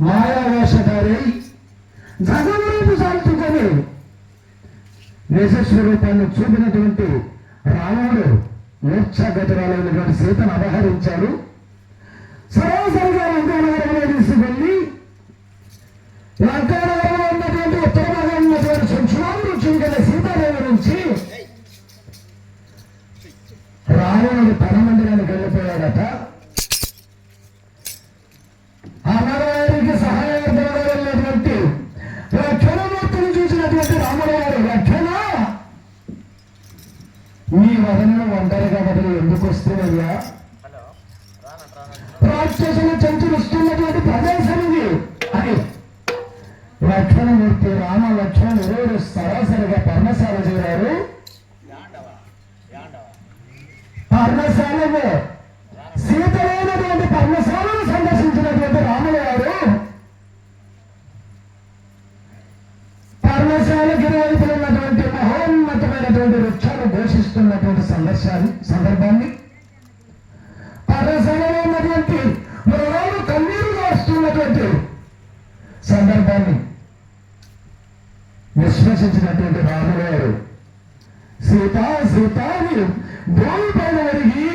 మాయావేషధారి జగవరూపు సాల్చుకొని నిజ స్వరూపాన్ని చూపినటువంటి రావణుడు మూర్ఛాగతురాలైనటువంటి సీతను అపహరించాడు. రావణుడు తన మందిరానికి వెళ్ళిపోయాడట. అమ్మవారికి సహాయార్థంగా వెళ్ళినటువంటి లక్షణమూర్తిని చూసినటువంటి రాముడు గారు లక్షణ మీ వదనను ఒంటరిగా వదిలి ఎందుకు రాక్షసులు ప్రదేశం ఇది. అని లక్షణమూర్తి రామ పర్ణశాలలో సీతలైనటువంటి పర్ణశాలను సందర్శించినటువంటి రాములు గారు పర్ణశాలకి ఇరువైపులు ఉన్నటువంటి మహోన్నతమైనటువంటి వృక్షాలు ఘోషిస్తున్నటువంటి సందర్శాన్ని సందర్భాన్ని. పర్ణశాలలో ఉన్నటువంటి మృగాలు కన్నీరు వస్తున్నటువంటి సందర్భాన్ని విశ్వసించినటువంటి రాములు గారు సీత సీత అని భూమిపైన వరిగి